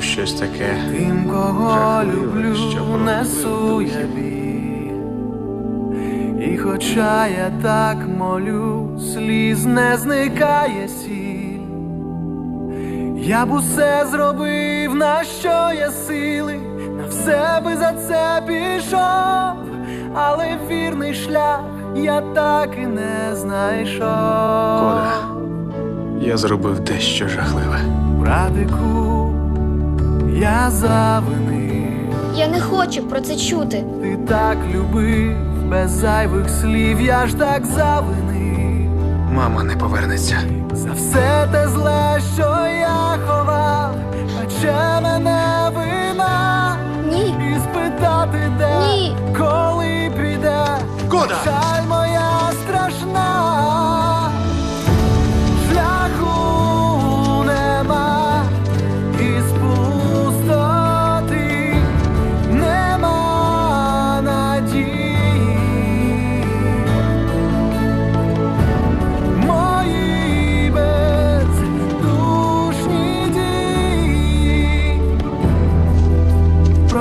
щось таке. Тим, кого люблю, що несу я біль. І хоча я так молю, сліз не зникає сіль. Я б усе зробив, на що є сили, на все би за це пішов, але вірний шлях я так і не знайшов. Кода. Я зробив дещо жахливе. Братику, я завинив. Я не хочу про це чути. Ти так любив, без зайвих слів, я ж так завинив Мама не повернеться. за все те зле, що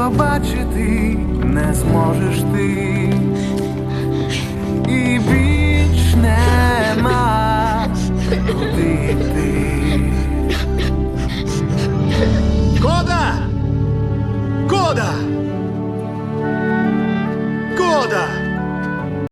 Побачити не зможеш ти і більш нема куди йти. Кода! Кода! Кода!